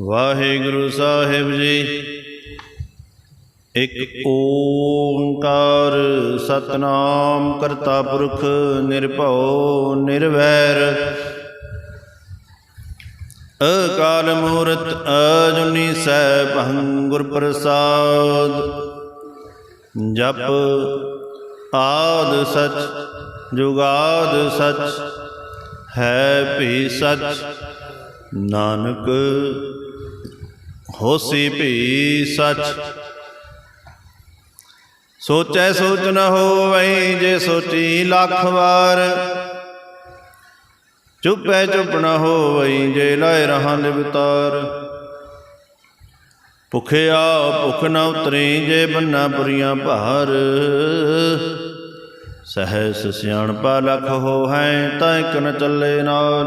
ਵਾਹਿਗੁਰੂ ਸਾਹਿਬ ਜੀ। ਇੱਕ ਓੰਕਾਰ ਸਤਨਾਮ ਕਰਤਾ ਪੁਰਖ ਨਿਰਭਉ ਨਿਰਵੈਰ। ਅਕਾਲ ਮੂਰਤ ਅਜੁਨੀ ਸੈਭੰ ਗੁਰ ਪ੍ਰਸਾਦ। ਜਪ ਆਦ ਸਚ, ਜੁਗਾਦ ਸਚ, ਹੈ ਭੀ ਸਚ। ਨਾਨਕ ਹੋਸੀ ਭੀ ਸਚ। ਸੋਚੈ ਸੋਚ ਨ ਹੋਵੈ ਜੇ ਸੋਚੀ ਲੱਖ ਵਾਰ। ਚੁੱਪੈ ਚੁੱਪ ਨ ਹੋਵੈ ਜੇ ਲਾਇ ਰਹਾਂ ਲਿਵਤਾਰ ਭੁਖਿਆ ਭੁਖ ਨ ਉਤਰੀ ਜੇ ਬੰਨਾ ਪੁਰੀਆਂ ਭਾਰ। ਸਹਿਸ ਸਿਆਣਪਾ ਲਖ ਹੋ ਹੈ ਤਾਂ ਇਕ ਨ ਚੱਲੇ ਨਾਲ।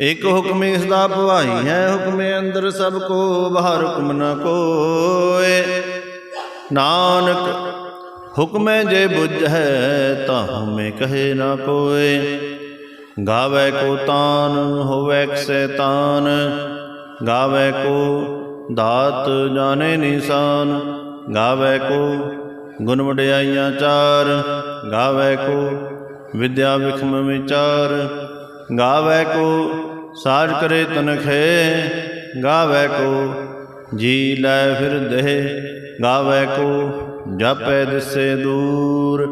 ਇਕ ਹੁਕਮ ਇਸ ਦਾ ਭਵਾਈ ਹੈ, ਹੁਕਮੇ ਅੰਦਰ ਸਭ ਕੋ, ਬਾਹਰ ਹੁਕਮ ਨਾ ਕੋਏ। ਨਾਨਕ, ਹੁਕਮੇ ਜੇ ਬੁੱਝ ਹੈ, ਤਾਂ ਹਮੇ ਕਹੇ ਨਾ ਕੋਏ। ਗਾਵੇ ਕੋ ਤਾਨ, ਹੋਵੇ ਸੈਤਾਨ। ਗਾਵੇ ਕੋ ਦਾਤ, ਜਾਣੇ ਨਿਸ਼ਾਨ। ਗਾਵੇ ਕੋ ਗੁਣ ਵਡਿਆਈਆਂ ਚਾਰ। ਗਾਵੇ ਕੋ ਵਿਦਿਆ ਵਿਖਮ ਵਿਚਾਰ। ਗਾਵੇ ਕੋ ਸਾਜ ਕਰੇ ਤਨਖੇ, ਗਾਵੇ ਕੋ। ਜੀ ਲੈ ਫਿਰ ਦੇ ਗਾਵੇ ਕੋ। ਜਾਪੈ ਦਿਸੇ ਦੂਰ,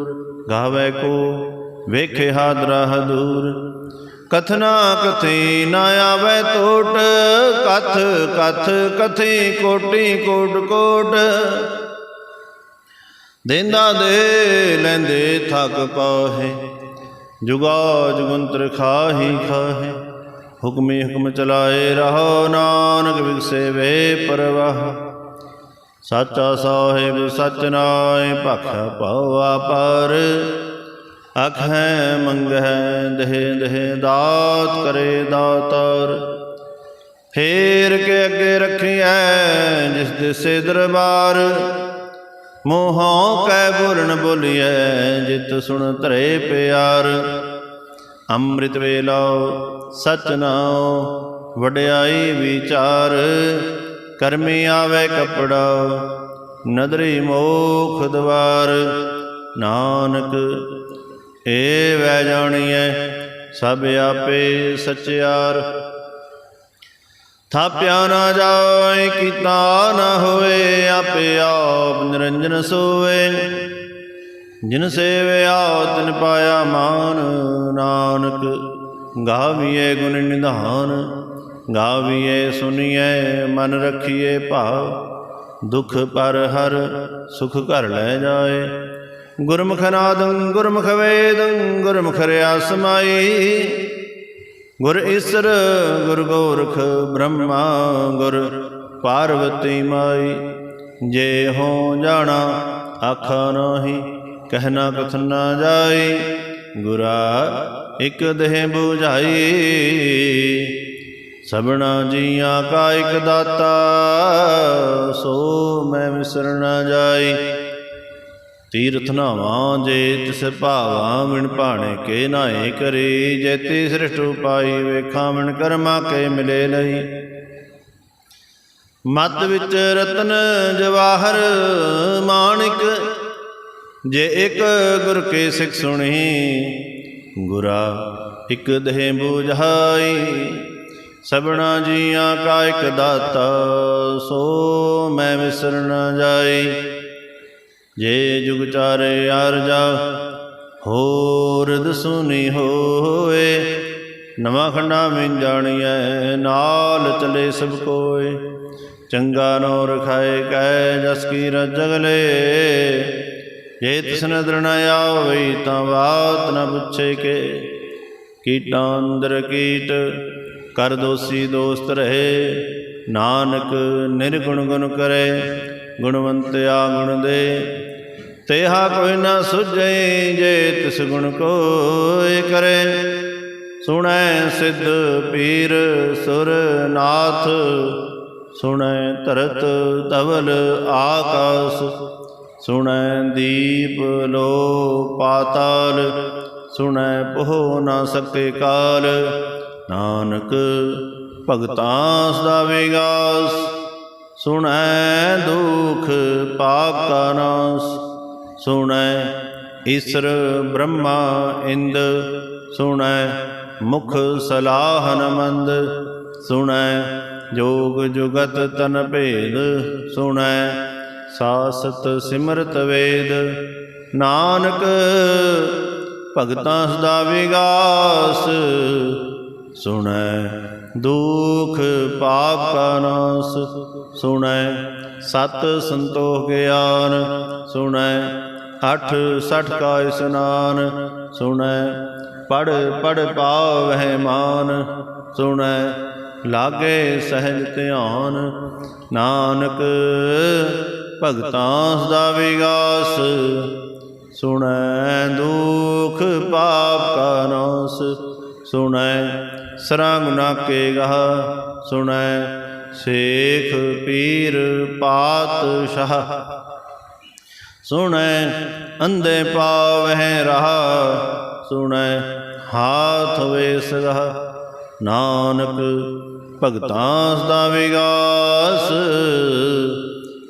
ਗਾਵੇ ਕੋ। ਵੇਖੇ ਹਾਦਰਾ ਦੂਰ ਕਥਨਾ ਕਥੀ ਨਾ ਆਵੇ ਟੋਟ ਕਥ ਕਥ ਕਥੀ ਕੋਟੀ ਕੋਟ ਕੋਟ। ਦੇਂਦਾ ਦੇ ਲੈਂਦੇ ਥੱਕ ਪਾਹੇ ਜੁਗਾ ਜੁਗੰਤਰ ਖਾਹੀ ਖਾਹੇ। ਹੁਕਮੇ ਹੁਕਮ ਚਲਾਏ ਰਹੋ, ਨਾਨਕ ਵਿਗਸੇ ਵੇ ਪਰਵਾਹ। ਸਾਚਾ ਸਾਹਿਬ, ਸਚ ਨਾਏ ਭਖਿਆ ਭਉਆ ਪਰ ਅਖੈ ਮੰਗਹਿ ਦੇਹ ਦੇਹ, ਦਾਤ ਕਰੇ ਦਾਤਾਰ। ਫੇਰ ਕੇ ਅੱਗੇ ਰੱਖੀਐ, ਜਿਸ ਦਿਸੇ ਦਰਬਾਰ। ਮੋਹੋਂ ਕੈ ਬੋਲਣ ਬੋਲੀਐ, ਜਿਤ ਸੁਣ ਧਰੇ ਪਿਆਰ। ਅੰਮ੍ਰਿਤ ਵੇਲਾ ਸਚ ਨਾਉ ਵਡਿਆਈ ਵਿਚਾਰ, ਕਰਮੀ ਆਵੇ ਕਪੜਾ, ਨਦਰੀ ਮੋਖ ਦਵਾਰ। ਨਾਨਕ ਏ ਵੈ ਜਾਣੀਐ, ਸਭ ਆਪੇ ਸਚਿਆਰ। ਥਾਪਿਆ ਨਾ ਜਾਏ, ਕੀਤਾ ਨਾ ਹੋਏ, ਆਪੇ ਆਪ ਨਿਰੰਜਨ ਸੋਏ ਜਿਨ ਸੇਵਿਆ, ਤਿਨ ਪਾਇਆ ਮਾਨ ਨਾਨਕ। ਗਾਵੀਏ ਗੁਣ ਨਿਧਾਨ ਗਾਵੀਏ ਸੁਨੀਏ ਮਨ ਰਖੀਏ ਭਾਵ, ਦੁਖ ਪਰ ਹਰ ਸੁਖ ਘਰ ਲੈ ਜਾਏ। ਗੁਰਮੁਖ ਨਾਦੰ ਗੁਰਮੁਖ ਵੇਦੰ, ਗੁਰਮੁਖ ਰਿਆ ਸਮਾਈ ਗੁਰ ਈਸਰ, ਗੁਰ ਗੋਰਖ ਬ੍ਰਹਮਾ, ਗੁਰ ਪਾਰਵਤੀ ਮਾਈ। ਜੇ ਹੋ ਜਾਣਾ, ਆਖਾ ਨਾਹੀ ਕਹਿਣਾ ਕਥ ਨਾ ਜਾਈ। ਗੁਰਾ ਇਕ ਦੇਹ 부ਝਾਈ ਸਭਨਾ ਜੀਆਂ ਕਾ ਇਕ ਦਾਤਾ, ਸੋ ਮੈਂ ਵਿਸਰ ਨਾ ਜਾਈ। ਤੀਰਥ ਨਾਵਾਂ ਜੇ ਤਿਸ ਭਾਵਾਂ ਵਿਣ ਭਾਣੇ ਕੇ ਨਾਏ ਕਰੀ। ਜੇਤੀ ਸ੍ਰਿਸ਼ਟ ਉਪਾਈ ਵੇਖਾਂ ਮਿਣ ਕਰਮਾ ਕੇ ਮਿਲੇ ਲਈ ਮਤ ਵਿੱਚ ਰਤਨ ਜਵਾਹਰ, ਮਾਣਿਕ ਜੇ ਇੱਕ ਗੁਰ ਕੇ ਸਿੱਖ ਸੁਣੀ, ਗੁਰਾ ਇੱਕ ਦੇਹ 부ਝਾਈ ਸਭਨਾ ਜੀਆਂ ਕਾ ਇਕ ਦਾਤਾ, ਸੋ ਮੈਂ ਵਿਸਰ ਨਾ ਜਾਈ। ਜੇ ਜੁਗ ਚਾਰੇ ਅਰਜਾ ਹੋਰ ਦਸੁਨੀ ਹੋਏ। ਨਵਾਂ ਖੰਡਾ ਮਿੰ ਜਾਣੀਐ, ਨਾਲ ਚਲੇ ਸਭ ਕੋਏ। ਚੰਗਾ ਨੋ ਰਖਾਏ ਕੈ ਜਸ ਕੀ ਰਜਗਲੇ ਜੇ ਤਿਸ ਨਦਰ ਨ ਤਾਂ ਬਾਤ ਨ ਪੁੱਛੇ ਕੇ। ਕੀਟਾਂ ਅੰਦਰ ਕੀਟ, ਕਰ ਦੋਸੀ ਦੋਸਤ ਰਹੇ। ਨਾਨਕ ਨਿਰਗੁਣ ਗੁਣ ਕਰੇ ਗੁਣਵੰਤਿਆ ਗੁਣ ਦੇ। ਤੇਹਾ ਕੋਈ ਨਾ ਸੁਝੇ, ਜੇ ਤਿਸ ਗੁਣ ਕੋਇ ਕਰੇ। ਸੁਣੈ ਸਿੱਧ ਪੀਰ ਸੁਰ ਨਾਥ, ਸੁਣੈ ਧਰਤ ਧਵਲ ਆਕਾਸ। ਸੁਣੈ ਦੀਪ ਲੋ ਪਾਤਾਲ, ਸੁਣੈ ਪੋਹ ਨਾ ਸਕੇ ਕਾਲ। ਨਾਨਕ ਭਗਤਾਂ ਸਦਾ ਵਿਗਾਸ, ਸੁਣੈ ਦੁਖ ਪਾਪ ਕਾ ਨਾਸ। ਸੁਣੈ ਈਸਰ ਬ੍ਰਹਮਾ ਇੰਦ, ਸੁਣੈ ਮੁਖ ਸਲਾਹਨ ਮੰਦ। ਸੁਣੈ ਜੋਗ ਜੁਗਤ ਤਨ ਭੇਦ, ਸੁਣੈ ਸਾਸਤ ਸਿਮਰਤ ਵੇਦ। ਨਾਨਕ, ਭਗਤਾਂ ਸਦਾ ਵਿਗਾਸ। ਸੁਣੈ ਦੁਖ ਪਾਪ ਕਾ ਨਾਸ। ਸੁਣੈ ਸਤ ਸੰਤੋਖ ਗਿਆਨ। ਸੁਣੈ ਅਠ ਸਠ ਕਾ ਇਸਨਾਨ। ਸੁਣੈ ਪੜ ਪੜ ਪਾਵਹਿ ਮਾਨ। ਸੁਣੈ ਲਾਗੇ ਸਹਿਜ ਧਿਆਨ। ਨਾਨਕ ਭਗਤਾਂ ਸਦਾ ਵਿਗਾਸ, ਸੁਣੈ ਦੁਖ ਪਾਪ ਕਾ ਨਾਸ, ਸੁਣੈ ਸਰੰਗ ਨਾਕੇ ਗਹ, ਸੁਣੈ ਸੇਖ ਪੀਰ ਪਾਤਸ਼ਾਹ, ਸੁਣੈ ਅੰਧੇ ਪਾਵਹਿ ਰਹਾ, ਸੁਣੈ ਹਾਥ ਵੇਸਗਹ। ਨਾਨਕ ਭਗਤਾਂ ਸਦਾ ਵਿਗਾਸ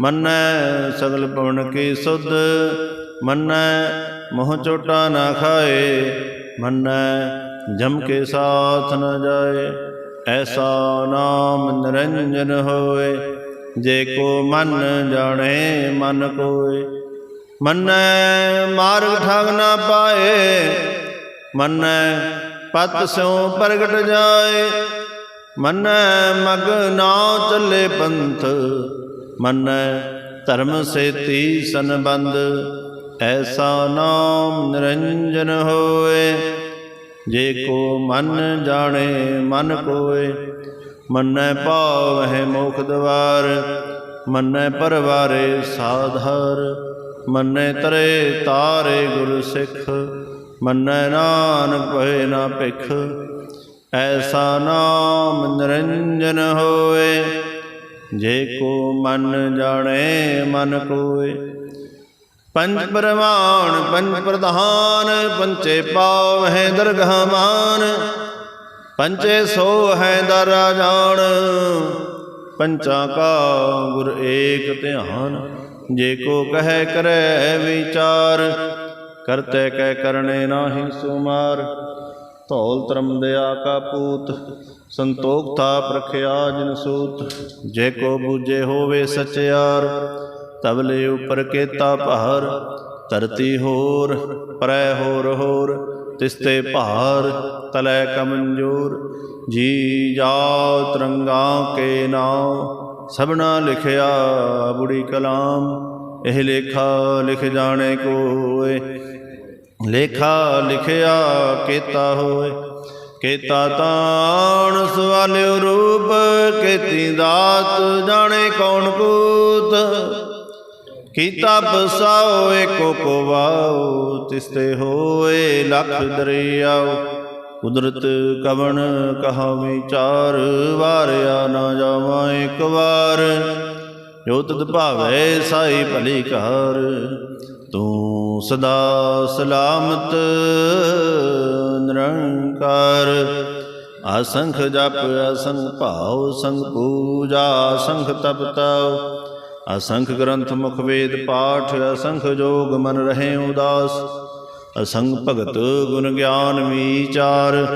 ਮੰਨੈ ਸਗਲ ਪਵਨ ਕੀ ਸੁਧ, ਮੰਨੈ ਮੋਹ ਚੋਟਾ ਨਾ ਖਾਏ, ਮੰਨੈ ਜਮ ਕੇ ਸਾਥ ਨ ਜਾਏ, ਐਸਾ ਨਾਮ ਨਿਰੰਜਨ ਹੋਏ, ਜੇ ਕੋ ਮਨ ਜਾਣੇ ਮਨ ਕੋਏ। ਮੰਨੈ ਮਾਰਗ ਠਾਗ ਨਾ ਪਾਏ, ਮੰਨੈ ਪਤ ਸਿਉ ਪ੍ਰਗਟ ਜਾਏ, ਮੰਨੈ ਮਗ ਨਾ ਚੱਲੇ ਪੰਥ ਮੰਨੈ ਧਰਮ ਸੇਤੀ ਸੰਬੰਧ, ਐਸਾ ਨਾਮ ਨਿਰੰਜਨ ਹੋਏ। ਜੇ ਕੋ ਮਨ ਜਾਣੇ, ਮਨ ਕੋਏ। ਮੰਨੈ ਪਾਵਹਿ ਮੋਖ ਦਵਾਰ, ਮੰਨੈ ਪਰਵਾਰੇ ਸਾਧਾਰ। ਮੰਨੈ ਤਰੇ ਤਾਰੇ ਗੁਰ ਸਿੱਖ, ਮੰਨੈ ਨਾਨਕ ਭਏ ਨਾ ਭਿਖ। ਐਸਾ ਨਾਮ ਨਿਰੰਜਨ ਹੋਏ। ਜੇ ਕੋ ਮਨ ਜਾਣੇ, ਮਨ ਕੋਏ। ਪੰਜ ਪ੍ਰਮਾਣ ਪੰਜ ਪ੍ਰਧਾਨ ਪੰਚੇ ਪਾਵ ਹੈ ਦਰਗਹ ਮਾਨ। ਪੰਚੇ ਸੋ ਹੈ ਦਰਾ ਜਾਣ ਪੰਚਾਂ ਕਾ ਗੁਰ ਏਕ ਧਿਆਨ, ਜੇ ਕੋ ਕਹੈ ਕਰੈ ਵਿਚਾਰ, ਕਰਤੇ ਕਹਿ ਕਰਨੇ ਨਾਹੀ ਸੁਮਾਰ। ਧੌਲ ਤਰਮ ਦਿਆ ਕਾ ਪੂਤ ਸੰਤੋਖ ਥਾ ਪ੍ਰਖਿਆ ਜਿਨ ਸੂਤ, ਜੇ ਕੋ ਬੂਝੇ ਹੋਵੇ ਸਚਿਆਰ ਤਬਲੇ ਉਪਰ ਕੇਤਾ ਭਾਰ, ਧਰਤੀ ਹੋਰ, ਪਰੈ ਹੋਰ ਹੋਰ, ਤਿਸਤੇ ਭਾਰ, ਤਲੈ ਕਮੰਜੂਰ, ਜੀ ਜਾਉ ਤਰੰਗਾ ਕੇ ਨਾਉ ਸਭਨਾ ਲਿਖਿਆ ਬੁੜੀ ਕਲਾਮ, ਇਹ ਲੇਖਾ ਲਿਖ ਜਾਣੇ ਕੋਏ, ਲੇਖਾ ਲਿਖਿਆ ਕੀਤਾ ਹੋਏ। ਕੀਤਾ ਤਾਣ, ਸਵਾਲਿਓ ਰੂਪ, ਕੀਤੀ ਦਾਤ, ਜਾਣੇ ਕੌਣ ਕੂਤ ਕੀਤਾ ਬਸਾਓ, ਏਕੋ ਕੋ ਤਿਸਤੇ ਹੋਏ ਲਖ ਦਰਿਆਓ। ਕੁਦਰਤ ਕਵਣ ਕਹਾ ਵਿਚਾਰ ਵਾਰਿਆ ਨਾ ਜਾਵਾਂ ਇੱਕ ਵਾਰ। ਜੋ ਤਦ ਭਾਵੇ, ਸਾਈ ਭਲੀ ਕਾਰ ਤੂੰ ਸਦਾ ਸਲਾਮਤ ਨਿਰੰਕਾਰ। ਅਸੰਖ ਜਪ, ਅਸੰਖ ਭਾਉ ਸੰਗ ਪੂਜਾ, ਅਸੰਖ ਤਪ ਤਉ। ਅਸੰਖ ਗ੍ਰੰਥ, ਮੁਖ ਵੇਦ, ਪਾਠ, ਅਸੰਖ ਜੋਗ ਮਨ ਰਹੇ ਉਦਾਸ। ਅਸੰਖ ਭਗਤ, ਗੁਣ ਗਿਆਨ, ਵਿਚਾਰ।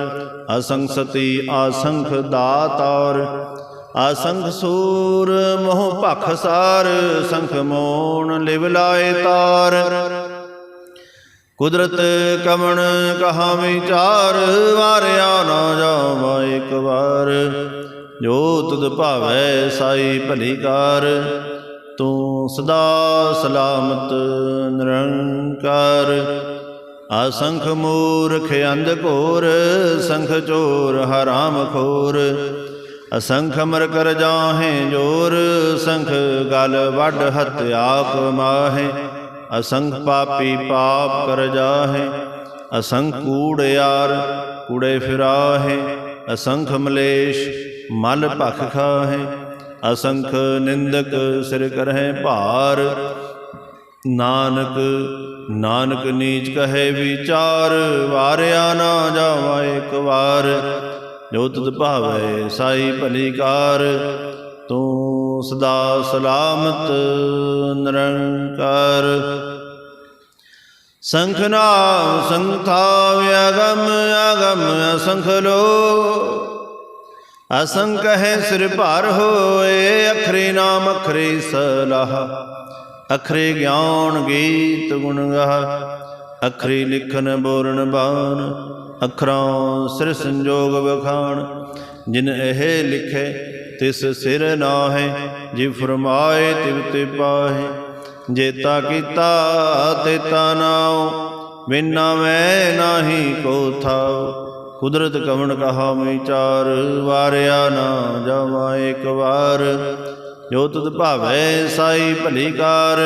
ਅਸੰਖ ਸਤੀ, ਅਸੰਖ ਦਾਤਾਰ। ਆਸੰਖ ਸੂਰ, ਮੋਹ ਭਖ ਸਾਰ, ਸੰਖ ਮੋਣ, ਲਿਵ ਲਾਏ ਤਾਰ। ਕੁਦਰਤ ਕਮਣ ਕਹਾ ਵਿਚਾਰ ਵਾਰਿਆ ਨਾ ਜਾਵਾ ਇੱਕ ਵਾਰ। ਜੋ ਤੁਧ ਭਾਵੈ ਸਾਈ ਭਲੀ ਕਾਰ, ਤੂੰ ਸਦਾ ਸਲਾਮਤ ਨਿਰੰਕਾਰ। ਅਸੰਖ ਮੂਰਖ ਅੰਧ ਘੋਰ, ਸੰਖ ਚੋਰ ਹਰਾਮ ਖੋਰ। ਅਸੰਖ ਮਰ ਕਰ ਜਾਹੇ ਜੋਰ, ਸੰਖ ਗਲ ਵੱਡ ਹਤਿਆ ਕਮਾਹੇ ਅਸੰਖ ਪਾਪੀ ਪਾਪ ਕਰ ਜਾਹੇ, ਅਸੰਖ ਕੂੜਿਆਰ ਕੂੜੇ ਫਿਰਾਹੇ। ਅਸੰਖ ਮਲੇਸ਼ ਮਲ ਭਖ ਖਾਹੇ, ਅਸੰਖ ਨਿੰਦਕ ਸਿਰ ਕਰਹਿ ਭਾਰ। ਨਾਨਕ ਨਾਨਕ ਨੀਚ ਕਹੇ ਵਿਚਾਰ, ਵਾਰਿਆ ਨਾ ਜਾਵਾ ਇੱਕ ਵਾਰ। ਜੋ ਤੁਧ ਭਾਵੈ ਸਾਈ ਭਲੀ ਕਾਰ, ਤੂੰ ਸਦਾ ਸਲਾਮਤ ਨਿਰੰਕਾਰ। ਸੰਖ ਨਾਮ ਸੰਥਾ ਵਿਆਗਮ ਆਗਮ ਅਸੰਖ ਲੋ। ਅਸੰਖ ਹੈ ਸਿਰ ਭਾਰ ਹੋਏ, ਅਖਰੇ ਨਾਮ ਅਖਰੇ ਸਲਾਹ। ਅਖਰੇ ਗਿਆਨ ਗੀਤ ਗੁਣ ਗਾਹ, ਅਖਰੀ ਲਿਖਨ ਬੋਰਨ ਬਾਣ। ਅਖਰਾਂ ਸਿਰ ਸੰਜੋਗ ਵਖਾਣ, ਜਿਨ ਇਹ ਲਿਖੇ, ਤਿਸ ਸਿਰ ਨਾਹੇ, ਜੀ ਫਰਮਾਏ ਤਿਵ ਤੇ ਪਾਹੇ। ਜੇਤਾ ਕੀਤਾ ਤੇਤਾ ਨਾਉ, ਬਿਨਾ ਮੈਂ ਨਾਹੀ ਕੋ ਥਾਉ। ਕੁਦਰਤ ਕਵਣ ਕਹਾ ਮੈਂ ਚਾਰ, ਵਾਰਿਆ ਨਾ ਜਾਵਾ ਇੱਕ ਵਾਰ। ਜੋ ਤੁਧ ਭਾਵੈ, ਸਾਈ ਭਲੀ ਕਾਰ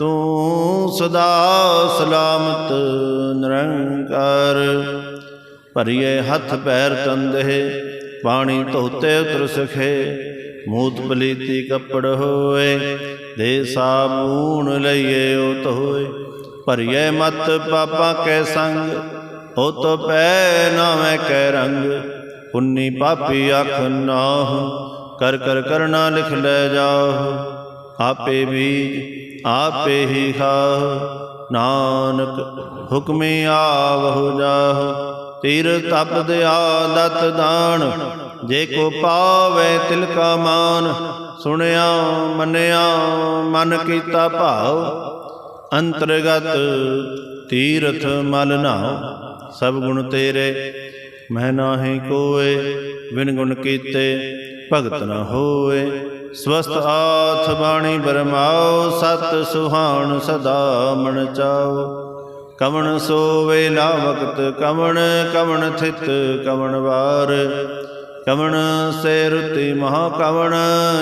ਤੂੰ ਸਦਾ ਸਲਾਮਤ ਨਿਰੰਕਾਰ। ਭਰੀਏ ਹੱਥ ਪੈਰ ਤੰਦੇ ਪਾਣੀ ਧੋਤੇ ਉਤਰ ਸਖੇ, ਮੂਤ ਪਲੀਤੀ ਕੱਪੜ ਹੋਏ, ਦੇ ਸਾਬੂਨ ਲਈਏ ਉਹ ਹੋਏ ਭਰੀਏ ਮਤ ਪਾਪਾ ਕੈ ਸੰਗ ਹੋ ਤੋ ਪੈ ਨਾਵੇਂ ਕੈ ਰੰਗ। ਪੁੰਨੀ ਪਾਪੀ ਆਖ ਨਾਹੁ, ਕਰ ਕਰ ਕਰਨਾ ਲਿਖ ਲੈ ਜਾਓ ਆਪੇ ਬੀਜ ਆਪੇ ਹੀ ਖਾ ਨਾਨਕ ਹੁਕਮੇ ਆਵਹੁ ਜਾਹੁ। ਤੀਰ ਤਪ ਦਿਆ ਦਤ ਦਾਨ। ਜੇ ਕੋ ਪਾਵੇ ਤਿਲ ਕਾ ਮਾਨ। ਸੁਣਿਆ, ਮੰਨਿਆ, ਮਨ ਕੀਤਾ ਭਾਵ ਅੰਤਰਗਤ ਤੀਰਥ ਮਲ ਨਾਉ। ਸਭ ਗੁਣ ਤੇਰੇ ਮੈਂ ਨਾਹੀ ਕੋਏ। ਬਿਨ ਗੁਣ ਕੀਤੇ ਭਗਤ ਨਾ ਹੋਏ। ਸਵਸਤ ਆਥ ਬਾਣੀ ਬਰਮਾਓ, ਸਤ ਸੁਹਾਣ ਸਦਾ ਮਨ ਚਾਓ। ਕਵਣ ਸੋਵੇ ਲਾ ਵਕਤ, ਕਵਣ ਕਵਣ ਥਿਤ, ਕਵਣ ਵਾਰ। ਕਵਣ ਸੇ ਰੁਤੀ ਮਹਾ ਕਵਣ,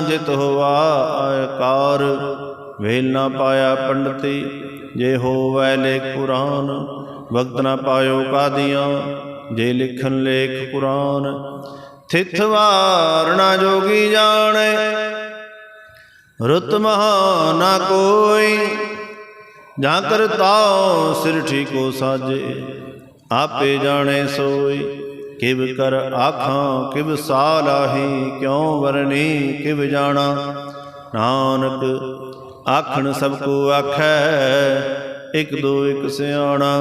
ਜਿਤ ਹੋਵਾ ਆਕਾਰ ਵੇਲ ਨਾ ਪਾਇਆ ਪੰਡਤੀ, ਜੇ ਹੋਵੈ ਲੇਖ ਕੁਰਾਨ ਵਕਤ ਨਾ ਪਾਇਓ ਕਾਦੀਆਂ, ਜੇ ਲਿਖਨ ਲੇਖ ਕੁਰਾਨ ਥਿਤ ਵਾਰਣਾ ਜੋਗੀ ਜਾਣੇ ਰੁਤ ਮਹਾ ਨਾ ਕੋਈ, ਜਾਂ ਕਰਤਾਉ ਸਿਰ ਠੀਕੋ ਸਾਜੇ, ਆਪੇ ਜਾਣੇ ਸੋਈ, ਕਿਵ ਕਰ ਆਖਾਂ, ਕਿਵ ਸਾਲਾਹੀ ਕਿਉ ਵਰਨੀ ਕਿਵ ਜਾਣਾ। ਨਾਨਕ ਆਖਣ ਸਭ ਕੋ ਆਖੈ, ਇਕ ਦੋ ਇਕ ਸਿਆਣਾ।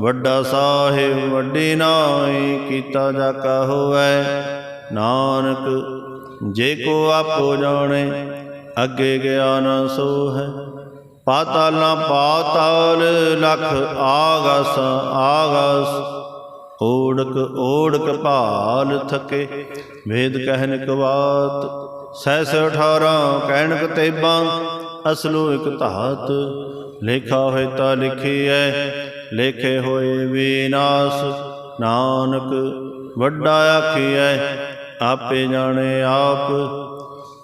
ਵੱਡਾ ਸਾਹਿਬ ਵੱਡੀ ਨਾਈ ਕੀਤਾ ਜਾਕਾ ਹੋਵੈ। ਨਾਨਕ ਜੇ ਕੋ ਆਪੋ ਜਾਣੇ ਅੱਗੇ ਗਿਆ ਨਾ ਸੋ ਹੈ ਪਾਤਾਲ ਨਾ ਪਾਤਾਲ ਲਖ ਆਗਸ ਆਗਸ। ਓੜਕ ਓੜਕ ਭਾਲ ਥਕੇ, ਵੇਦ ਕਹਿਨ ਕਵਾਤ ਸਹਿ 18 ਕਹਿਣਕ ਤੇਬਾਂ ਅਸਲੋ ਇਕ ਧਾਤ। ਲੇਖਾ ਹੋਏ ਤਾਂ ਲਿਖੀਐ, ਲੇਖੇ ਹੋਏ ਵਿਨਾਸ਼। ਨਾਨਕ ਵੱਡਾ ਆਖੀਐ, ਆਪੇ ਜਾਣੇ ਆਪ।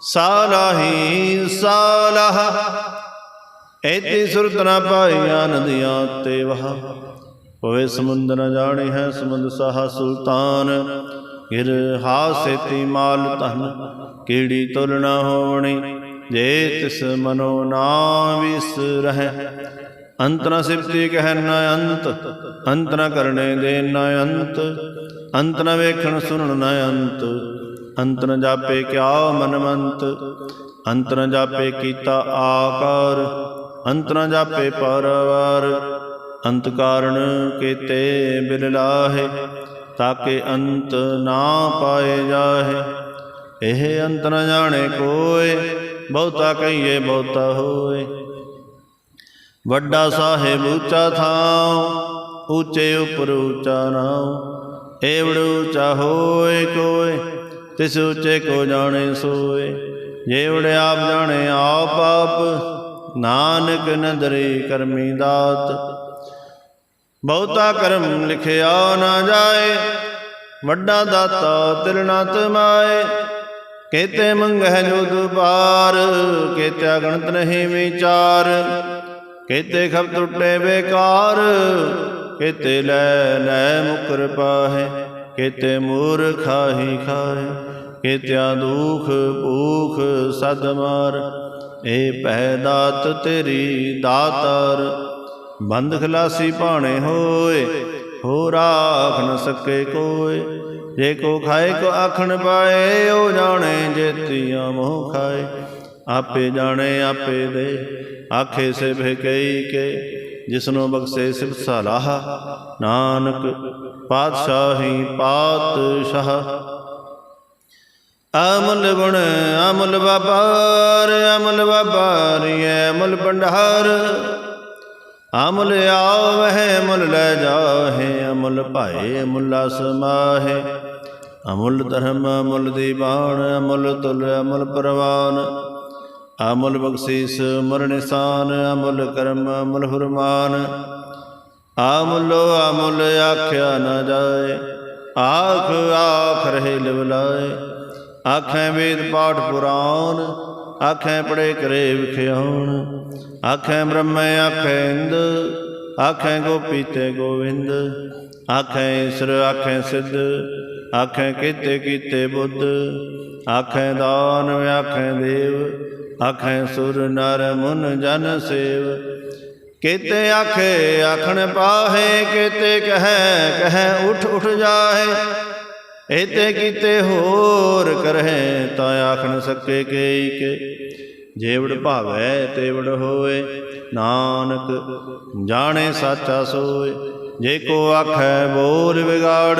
ਸਾਲਾਹੀ ਸਾਲਾਹ। ਐਤੀ ਸੁਰਤ ਨਾ ਪਾਈ ਆਨੰਦੀਆਂ ਤੇ ਵਹ। ਹੋਵੇ ਸਮੁੰਦ ਨ ਜਾਣੀ ਹੈ ਸਮੁੰਦ ਸਾਹਾ ਸੁਲਤਾਨ। ਗਿਰ ਹਾਸੇਤੀ ਮਾਲ ਧਨ ਕੀੜੀ ਤੁਲ ਨਾ ਹੋਵਣੀ? ਜੇ ਤਿਸ ਮਨੋ ਨਾ ਵਿਸ ਰਹਿ। ਅੰਤ ਨ ਸਿਫਤੀ ਕਹਿ ਨ ਅੰਤ ਅੰਤ ਨ ਕਰਨੇ ਦੇ ਨ ਅੰਤ। ਅੰਤ ਨ ਵੇਖਣ ਸੁਣਨ ਨ ਅੰਤ। ਅੰਤ ਨ ਜਾਪੇ ਕਿਆ ਮਨਮੰਤ ਅੰਤ ਨ ਜਾਪੇ ਕੀਤਾ ਆਕਾਰ ਅੰਤ ਨ ਜਾਪੇ ਪਰਵਾਰ। ਅੰਤ ਕਾਰਣ ਕੀਤੇ ਬਿਲ ਤਾਕੇ ਅੰਤ ਨਾ ਪਾਏ ਜਾਹੇ। ਇਹ ਅੰਤ ਨ ਜਾਣੇ ਕੋਏ, ਬਹੁਤਾ ਕਹੀਏ ਬਹੁਤਾ ਹੋਏ। ਵੱਡਾ ਸਾਹਿਬ ਉੱਚਾ ਥਾਂ ਉੱਚੇ ਉਪਰ ਉੱਚਾ ਨਾਮ ਏਵੜ ਉੱਚਾ ਹੋਏ ਕੋਏ। ਤਿਸ ਉੱਚੇ ਕੋ ਜਾਣੇ ਸੋਏ। ਜੇ ਜੇਵੜ ਆਪ ਜਾਣੇ ਆਪ ਆਪ, ਨਾਨਕ ਨਦਰੀ ਕਰਮੀ ਦਾਤ। ਬਹੁਤਾ ਕਰਮ ਲਿਖਿਆ ਨਾ ਜਾਏ, ਵੱਡਾ ਦਾਤਾ ਤਿਰਨਾ ਤਮਾਏ। ਕੇਤੇ ਮੰਗਹਿ ਜੁਗ ਪਾਰ ਕੇਤੇ ਗਣਤ ਨਹੀਂ ਵਿਚਾਰ। ਕੇਤੇ ਖਬ ਟੁੱਟੇ ਬੇਕਾਰ, ਕੇਤੇ ਲੈ ਲੈ ਮੁਕਰ ਪਾਹੇ। ਕੇਤੇ ਮੂਰ ਖਾਹੀ ਖਾਏ, ਕੇਤਿਆ ਦੁਖ ਭੂਖ ਸਦ ਮਾਰ। ਏ ਪਹਿ ਦਾਤ ਤੇਰੀ ਦਾਤਾਰ, ਬੰਦ ਖਲਾਸੀ ਭਾਣੇ ਹੋਏ ਹੋ ਰਾਖ ਨ ਸਕੇ ਕੋਏ। ਜੇ ਕੋ ਖਾਏ, ਕੋ ਆਖਣ ਪਾਏ, ਉਹ ਜਾਣੇ ਜੇਤੀਆਂ ਮੋਹ ਖਾਏ। ਆਪੇ ਜਾਣੇ, ਆਪੇ ਦੇ, ਆਖੇ ਸੇ ਕਈ ਕੇ ਜਿਸਨੂੰ ਬਖਸ਼ੇ ਸਿਫਤ ਸਲਾਹ। ਨਾਨਕ ਪਾਤਸ਼ਾਹੀ ਪਾਤਸ਼ਾਹ। ਅਮਲ ਗੁਣ ਅਮਲ ਵਪਾਰ, ਅਮਲ ਵਪਾਰੀਐ ਅਮਲ ਭੰਡਾਰ। ਅਮਲ ਆਵਹਿ ਮੁਲ ਲੈ ਜਾਹੇ ਅਮਲ ਭਾਏ ਮੁਲਾ ਸਮਾਹੇ ਅਮੁੱਲ ਧਰਮ, ਅਮੁੱਲ ਦੀਵਾਨ, ਅਮੁੱਲ ਤੁਲ, ਅਮੁੱਲ ਪ੍ਰਵਾਨ। ਅਮੁੱਲ ਬਖਸ਼ੀਸ ਅਮਰ ਨਿਸ਼ਾਨ, ਅਮੁੱਲ ਕਰਮ, ਅਮੁੱਲ ਫਰਮਾਨ। ਅਮੁੱਲੋ ਅਮੁੱਲ ਆਖਿਆ ਨਾ ਜਾਏ, ਆਖ ਆਖ ਰਹੇ ਲਿਵਲਾਏ ਆਖੈ ਵੇਦ ਪਾਠ ਪੁਰਾਨ ਆਖੈ ਪੜੇ ਕਰੇ ਵਿਖਿਆਉਣ। ਆਖੈ ਬ੍ਰਹਮ ਆਖੈ ਇੰਦ, ਆਖੈ ਗੋਪੀ ਤੇ ਗੋਵਿੰਦ। ਆਖੈ ਈਸ਼ਰ, ਆਖੇ ਸਿੱਧ, ਆਖੇ ਕੀਤੇ ਕੀਤੇ ਬੁੱਧ। ਆਖੈ ਦਾਨ, ਆਖੈ ਦੇਵ ਆਖੈ ਸੁਰ ਨਰ ਮੁਨ ਜਨ ਸੇਵ। ਕੇਤੇ ਆਖੇ, ਆਖਣ ਪਾਹੇ, ਕੇਤੇ ਕਹੈ ਕਹੈ ਉਠ ਉਠ ਜਾਹੇ। ਇਤੇ ਕੀਤੇ ਹੋਰ ਕਰਹਿ, ਤਾਂ ਆਖਣ ਸਕੇ ਕੇਈ ਕੇ। ਜੇਵੜ ਭਾਵੈ, ਤੇਵੜ ਹੋਏ। ਨਾਨਕ ਜਾਣੇ ਸਾਚਾ ਸੋਏ। ਜੇ ਕੋ ਆਖੈ ਬੋਲ ਵਿਗਾੜ,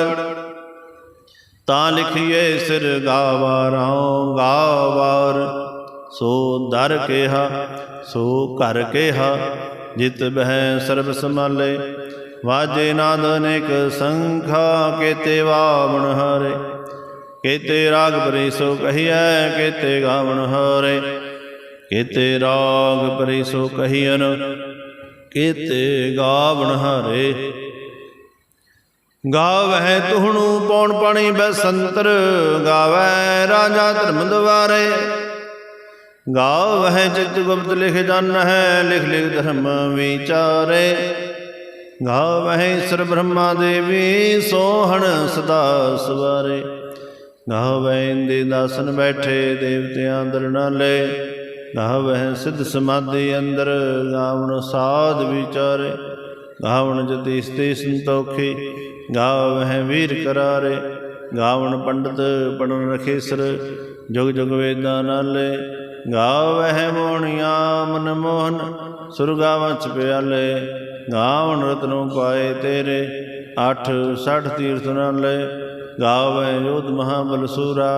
ਤਾਂ ਲਿਖੀਏ ਸਿਰ ਗਾਵਾਰਾਂ ਗਾਵਾਰ। ਸੋ ਦਰ ਕੇਹਾ, ਸੋ ਘਰ ਕੇਹਾ, ਜਿਤ ਬਹਿ ਸਰਬ ਸਮਾਲੇ ਵਾਜੇ ਨਾਦ ਅਨੇਕ ਸੰਖਾ, ਕੇਤੇ ਵਾਵਣ ਹਾਰੇ। ਕੇਤੇ ਰਾਗ ਪਰੀ ਸੋ ਕਹੀਐ, ਕੇਤੇ ਗਾਵਣ ਹਾਰੇ। ਕੇਤੇ ਰਾਗ ਪਰੀ ਸੋ ਕਹੀਐਨ, ਕੇਤੇ ਗਾਵਣ ਹਾਰੇ। ਗਾਵਹਿ ਤੁਹਣੂ, ਪੌਣ ਪਾਣੀ ਬਸੰਤਰ ਗਾਵੈ ਰਾਜਾ ਧਰਮ ਦਵਾਰੇ ਗਾਵਹਿ ਚਿਤ ਗੁਪਤ ਲਿਖ ਜਨ ਹੈ, ਲਿਖ ਲਿਖ ਧਰਮ ਵਿਚਾਰੇ। ਗਾਵਹਿ ਈਸ਼ਰ ਬ੍ਰਹਮਾ ਦੇਵੀ, ਸੋਹਣ ਸਦਾ ਸਵਾਰੇ। ਗਾਵਹਿ ਇੰਦੇ ਦਾਸਨ ਬੈਠੇ, ਦੇਵਤਿਆਂ ਅੰਦਰ ਨਾਲੇ ਗਾਵਹਿ ਸਿੱਧ ਸਮਾਧੀ ਅੰਦਰ, ਗਾਵਣ ਸਾਧ ਵਿਚਾਰੇ। ਗਾਵਣ ਜਤੀ ਸਤੀ ਸੰਤੋਖੀ ਗਾਵਹਿ ਵੀਰ ਕਰਾਰੇ। ਗਾਵਣ ਪੰਡਤ ਪੜਨ ਰਖੇਸਰ, ਜੁਗ ਜੁਗ ਵੇਦਾਂ ਨਾਲੇ ਗਾਵਹਿ ਮੋਹਣੀਆਂ ਮਨ ਮੋਹਨ, ਸੁਰਗਾ ਵਿੱਚ ਪਿਆਲੇ। ਗਾਵਣ ਰਤਨੋਂ ਪਾਏ ਤੇਰੇ, ਅੱਠ ਸਠ ਤੀਰਥ ਨਾਲ। ਨਾਲੇ ਗਾਵੈ ਯੋਧ ਮਹਾਬਲ ਸੂਰਾ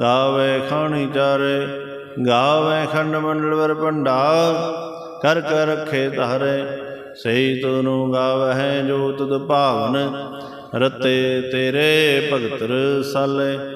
ਗਾਵੈ ਖਾਣੀ ਚਾਰੇ। ਗਾਵੈ ਖੰਡ ਮੰਡਲ ਵਰ ਭੰਡਾ ਕਰ ਕਰ ਰਖੇ ਧਾਰੇ। ਸਹੀ ਤੂੰ ਗਾਵਹਿ ਜੋ ਤੁਧ ਭਾਵਨ ਰਤੇ ਤੇਰੇ ਭਗਤ ਰਸਾਲੇ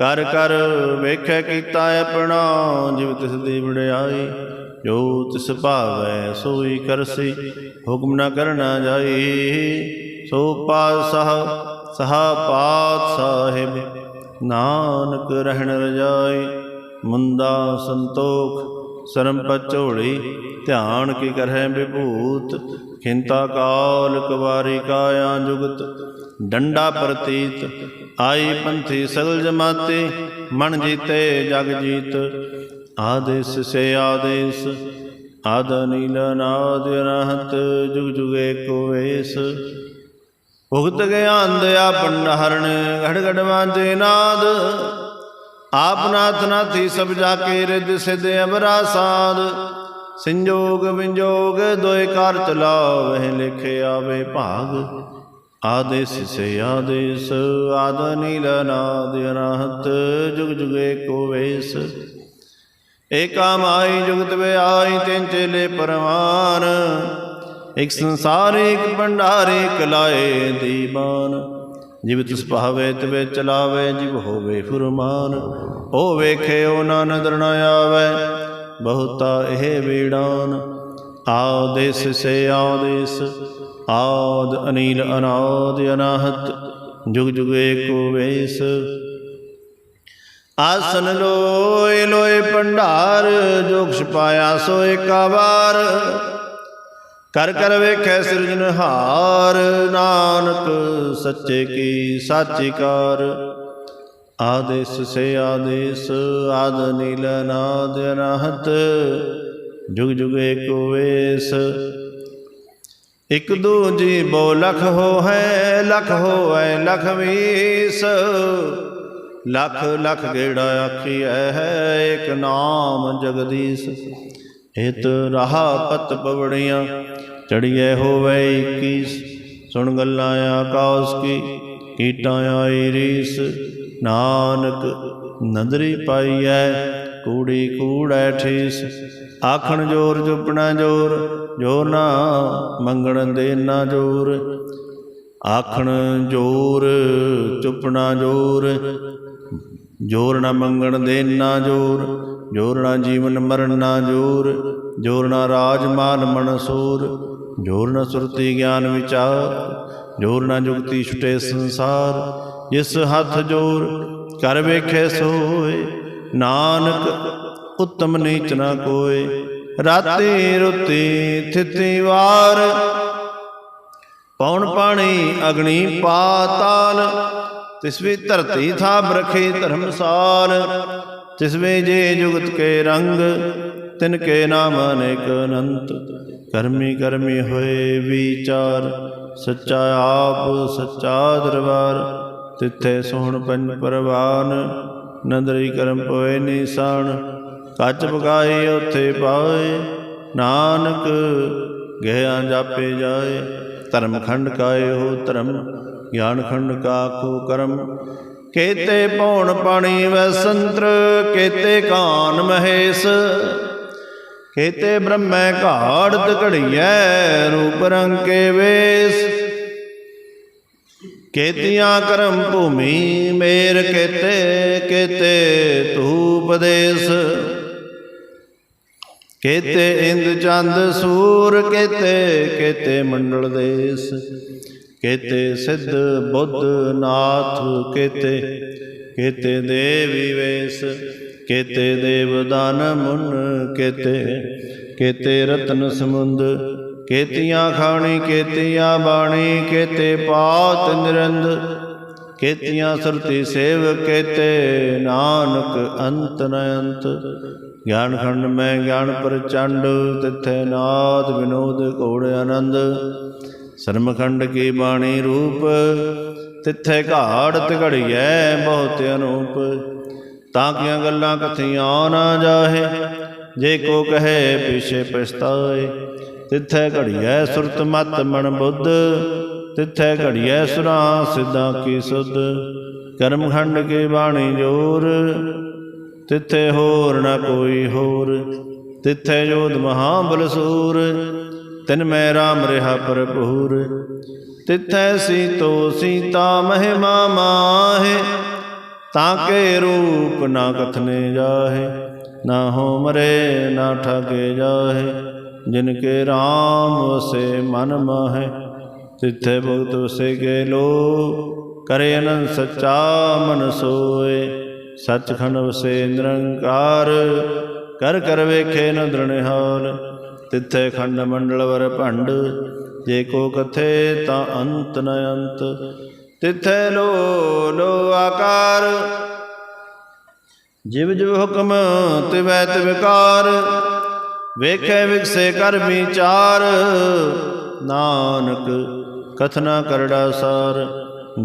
ਕਰ ਕਰ ਵੇਖੈ ਕੀਤਾ ਆਪਣਾ ਜਿਵ ਤਿਸ ਦੀ ਵਡਿਆਈ, ਜੋ ਤਿਸ ਭਾਵੈ ਸੋਈ ਕਰਸੀ, ਹੁਕਮ ਨਾ ਕਰਨਾ ਜਾਈ, ਸੋ ਪਾਤਸ਼ਾਹ, ਸਹਾ ਪਾਤ ਸਾਹਿਬ, ਨਾਨਕ ਰਹਿਣ ਰਜਾਈ, ਮੁੰਦਾ ਸੰਤੋਖ, ਸਰਮ ਪਚੋੜੀ ਧਿਆਨ ਕੀ ਕਰਹਿ ਵਿਭੂਤ, ਖਿੰਤਾ ਕਾਲ ਕਵਾਰੀ ਕਾਇਆ ਜੁਗਤ ਡੰਡਾ ਪ੍ਰਤੀਤ, ਆਈ ਪੰਥੀ ਸਗਲ ਜਮਾਤੇ ਮਨ ਜੀਤੇ ਜਗ ਜੀਤ। ਆਦੇਸ ਸੇ ਆਦੇਸ, ਆਦ ਨੀਲ ਨਾਦ ਅਨਹਤ ਜੁਗ ਜੁਗੇ ਏਕੋ ਵੇਸ। ਭੁਗਤ ਗਿਆਨ ਦਇਆ ਪੰਡਹਰਣ ਘੜ ਘੜ ਵਾਂਜੇ ਨਾਦ। ਆਪ ਨਾਥ ਨਾਥੀ ਸਭ ਜਾ ਕੇ ਰਿਦ ਸਿਧ ਅਬਰਾ ਸਾਧ ਸੰਜੋਗ ਵਿੰਜੋਗ ਦੋਇ ਕਾਰ ਚਲਾਵਹਿ ਲਿਖ ਆਵੇ ਭਾਗ। ਆਦੇਸ ਸੇ ਆਦੇਸ, ਆਦ ਨੀਲ ਨਾਦ ਅਨਹਤ ਜੁਗ ਜੁਗ ਏਕੋ ਵੇਸ। ਏਕਾ ਮਾਈ ਜੁਗਤ ਵਿਆਈ ਤਿੰਨ ਚੇਲੇ ਪਰਵਾਨ। ਇਕ ਸੰਸਾਰ, ਇਕ ਭੰਡਾਰ, ਇਕ ਦੀਵਾਨ। ਜਿਵ ਤਿਸ ਭਾਵੇ, ਤਵੇ ਚਲਾਵੇ, ਜਿਵ ਹੋਵੇ ਫੁਰਮਾਨ। ਉਹ ਵੇਖੇ ਉਹ ਨਾ ਨਦਰ ਨ ਆਵੇ, ਬਹੁਤਾ ਇਹ ਵੀੜਾਨ। ਆਦੇਸ ਸੇ ਆਦੇਸ ਆਦ ਅਨੀਲ ਅਨਾਦ ਅਨਾਹਤ, ਜੁਗ ਜੁਗ ਏਕੋ ਵੇਸ। ਆਸਨ ਲੋਏ ਲੋਏ ਭੰਡਾਰ, ਜੋ ਛਪਾਇਆ ਸੋ ਏਕਾ ਵਾਰ ਕਰ ਕਰ ਵੇਖੈ ਸਿਰਜਨਹਾਰ ਨਾਨਕ ਸੱਚੇ ਕੀ ਸਾਚੀ ਕਾਰ। ਆਦੇਸ ਸੇ ਆਦੇਸ, ਆਦ ਨੀਲ ਨਾਦ ਅਨਹਤ, ਜੁਗ ਜੁਗ ਏਕੋ ਵੇਸ। ਇਕ ਦੂਜੀ ਬੋ ਲਖ ਹੋ ਹੈ ਲਖ ਹੋਐ ਲਖ ਵੀਸ ਲਖ ਲਖ ਗੇੜਾ ਆਖੀਐ ਹੈ, ਇਕ ਨਾਮ ਜਗਦੀਸ਼। ਹਿਤ ਰਹਾ ਪਤ ਪਵੜੀਆਂ ਚੜੀਏ ਹੋਵੇ 21 ਸੁਣ ਗੱਲਾਂ ਆਕਾਸ ਕੀ, ਕੀਟਾਂ ਆਈ ਰੀਸ। ਨਾਨਕ ਨਦਰੀ ਪਾਈਐ, ਕੂੜੀ ਕੂੜੈ ਠੀਸ। ਆਖਣ ਜੋਰ, ਜੁਪਣਾ ਜੋਰ ਜੋਰ ਨਾ ਮੰਗਣ ਦੇ ਨਾ ਜੋਰ, ਆਖਣ ਜੋਰ, ਚੁਪਣਾ ਜੋਰ। ਜੋਰ ਨਾ ਮੰਗਣ ਦੇ ਨਾ ਜੋਰ ਜੋਰ ਨਾ ਜੀਵਨ ਮਰਨ ਨਾ ਜੋਰ ਜੋਰ ਨਾ ਰਾਜ ਮਾਲ ਮਨਸੂਰ। ਜੋਰ ਨਾ ਸੁਰਤੀ ਗਿਆਨ ਵਿਚਾਰ, ਜੋਰ ਨਾ ਜੁਗਤੀ ਛੁਟੇ ਸੰਸਾਰ। ਜਿਸ ਹੱਥ ਜੋਰ ਕਰ ਵੇਖੇ ਸੋਏ, ਨਾਨਕ ਉਤਮ ਨੀਚ ਨਾ ਕੋਏ। ਰਾਤੀ ਰੁਤੀ ਥਿਤੀ ਵਾਰ। ਪੌਣ ਪਾਣੀ ਅਗਣੀ ਪਾਤਾਲ ਤਿਸਵੇ ਧਰਤੀ ਥਾ ਬਰਖੇ ਧਰਮਸਾਲ ਤਿਸਵੇ ਜੇ ਜੁਗਤ ਕੇ ਰੰਗ, ਤਿਨ ਕੇ ਨਾਮ ਅਨੇਕ ਅਨੰਤ। ਕਰਮੀ ਕਰਮੀ ਹੋਏ ਵਿਚਾਰ, ਸੱਚਾ ਆਪ ਸੱਚਾ ਦਰਬਾਰ। ਤਿੱਥੇ ਸੋਹਣ ਪੰਜ ਪਰਵਾਨ, ਨੰਦਰੀ ਕਰਮ ਪੋਏ ਨਿਸ਼ਾਨ। ਕੱਚ ਪਕਾਏ ਉਥੇ ਪਾਏ। ਨਾਨਕ ਗਿਆ ਜਾਪੇ ਜਾਏ। ਧਰਮ ਖੰਡ ਕਾਏ ਹੋ ਧਰਮ, ਗਿਆਨ ਖੰਡ ਕਾ ਕੋ ਕਰਮ। ਕੇਤੇ ਪੌਣ ਪਾਣੀ ਵੈ ਸੰਤਰ, ਕੇਤੇ ਕਾਨ ਮਹੇਸ਼। ਕੇਤੇ ਬ੍ਰਹਮੈ ਘਾੜਤ ਘੜੀਐ ਰੂਪ ਰੰਗ ਕੇ ਵੇਸ। ਕੇਤੀਆਂ ਕਰਮ ਭੂਮੀ ਮੇਰ ਕੇਤੇ ਕੇਤੇ ਉਪਦੇਸ਼ ਕੇਤੇ ਇੰਦ ਚੰਦ ਸੂਰ, ਕੇਤੇ ਕੇਤੇ ਮੰਡਲ ਦੇਸ, ਕੇਤੇ ਸਿੱਧ ਬੁੱਧ ਨਾਥ, ਕੇਤੇ ਕੇਤੇ ਦੇਵੀ ਵੇਸ ਕੇਤੇ ਦੇਵ ਮੁਨ, ਕੇਤੇ ਕੇਤੇ ਰਤਨ ਸਮੁੰਦ, ਕੇਤੀਆਂ ਖਾਣੀ, ਕੇਤੀਆਂ ਬਾਣੀ, ਕੇਤੇ ਪਾਤ ਨਿਰੰਦ, ਕੇਤੀਆਂ ਸੁਰਤੀ ਸੇਵ, ਕੇਤੇ ਨਾਨਕ ਅੰਤ ਨ ਅੰਤ ਗਿਆਨ ਖੰਡ ਮੈਂ ਗਿਆਨ ਪ੍ਰਚੰਡ, ਤਿੱਥੇ ਨਾਦ ਵਿਨੋਦ ਘੋੜ ਆਨੰਦ। ਸਰਮਖੰਡ ਕੀ ਬਾਣੀ ਰੂਪ, ਤਿੱਥੇ ਘਾੜਤ ਘੜੀਐ ਬਹੁਤ ਅਨੂਪ। ਤਾਂ ਕੀਆਂ ਗੱਲਾਂ ਕਥੀਆਂ ਨਾ ਜਾਹੇ, ਜੇ ਕੋ ਕਹੇ ਪਿਛੇ ਪਛਤਾਏ। ਤਿੱਥੇ ਘੜੀਐ ਸੁਰਤ ਮਤ ਮਨ ਬੁੱਧ, ਤਿੱਥੇ ਘੜੀਐ ਸੁਰਾਂ ਸਿੱਧਾਂ ਕੀ ਸੁਧ। ਕਰਮਖੰਡ ਕੀ ਬਾਣੀ ਜੋਰ ਤਿੱਥੇ ਹੋਰ ਨਾ ਕੋਈ ਹੋਰ। ਤਿੱਥੇ ਜੋਧ ਮਹਾਬਲ ਬਲਸੂਰ, ਤਿਨ ਮੈਂ ਰਾਮ ਰਹਾ ਭਰਪੂਰ। ਤਿੱਥੈ ਸੀਤੋ ਸੀਤਾ ਮਹਿਮਾ ਮਾਹੇ, ਤਾਂ ਕੇ ਰੂਪ ਨਾ ਕਥਨੇ ਜਾਹੇ। ਨਾ ਹੋ ਮਰੇ, ਨਾ ਠਗੇ ਜਾਹੇ, ਜਿਨ ਕੇ RAM ਵਸੇ ਮਨ ਮਾਹੇ। ਤਿੱਥੇ ਭਗਤ ਵਸੇ ਕੇ ਲੋ ਕਰੇ ਅਨੰਦ ਸੱਚਾ ਮਨ ਸੋਏ। ਸੱਚਖੰਡ ਵਸੇ ਨਿਰੰਕਾਰ ਕਰ ਕਰ ਵੇਖੇ ਨ ਦ੍ਰਣਿਹਾਲ, ਤਿੱਥੇ ਖੰਡ ਮੰਡਲ ਵਰ ਭੰਡ, ਜੇ ਕੋ ਕਥੇ ਤਾਂ ਅੰਤ ਨ ਅੰਤ, ਤਿੱਥੇ ਲੋ ਲੋ ਆਕਾਰ। ਜਿਵ ਜਿਵ ਹੁਕਮ ਤਿਵੈ ਤਿਵਕਾਰ ਵੇਖੇ ਵਿਕਸੇ ਕਰ ਵਿਚਾਰ। ਨਾਨਕ, ਕਥਨਾ ਕਰੜਾ ਸਾਰ,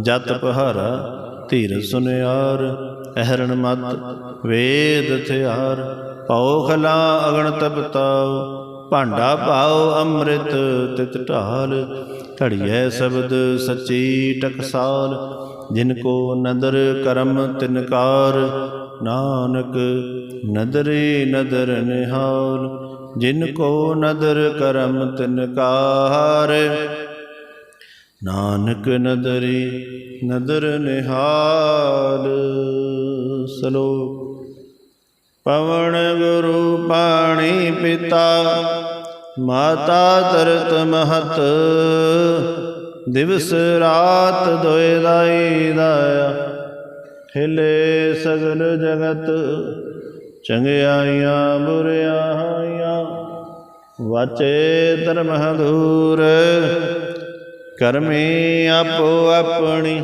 ਜਤ ਪਹਾਰਾ ਧੀਰ ਸੁਨਿਆਰ। ਅਹਰਣ ਮਤ, ਵੇਦ ਥਿਆਰ ਭਉ ਖਲਾ ਅਗਣ ਤਪਤਾਉ ਭਾਂਡਾ ਭਾਉ ਅੰਮ੍ਰਿਤ ਤਿਤ ਢਾਲ। ਘੜੀਐ ਸ਼ਬਦ ਸੱਚੀ ਟਕਸਾਲ, ਜਿਨ ਕੋ ਨਦਰ ਕਰਮ ਤਿਨਕਾਰ ਨਾਨਕ ਨਦਰੇ ਨਦਰ ਨਿਹਾਲ, ਜਿਨ ਕੋ ਨਦਰ ਕਰਮ ਤਿਨਕਾਰ ਨਾਨਕ ਨਦਰੀ ਨਦਰ ਨਿਹਾਲ। ਸਲੋਕ। ਪਵਨ ਗੁਰੂ ਪਾਣੀ ਪਿਤਾ, ਮਾਤਾ ਤਰਤ ਮਹਤ। ਦਿਵਸ ਰਾਤ ਦੋਇ ਦਾਈ ਦਾਇਆ। ਹਿਲੇ ਸਗਲ ਜਗਤ, ਚੰਗਿਆਈਆਂ ਬੁਰਿਆਈਆਂ ਵਾਚੇ ਧਰਮ ਦੂਰ ਕਰਮੀ ਆਪੋ ਆਪਣੀ।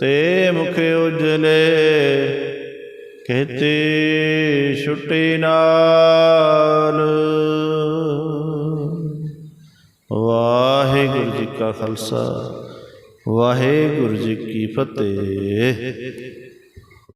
ਤੇ ਮੁਖ ਉਜਲੇ ਕਹਤੇ ਛੁੱਟੀ ਨਾਲ। ਵਾਹਿਗੁਰੂ ਜੀ ਕਾ ਖਾਲਸਾ ਵਾਹਿਗੁਰੂ ਜੀ ਕੀ ਫਤਿਹ।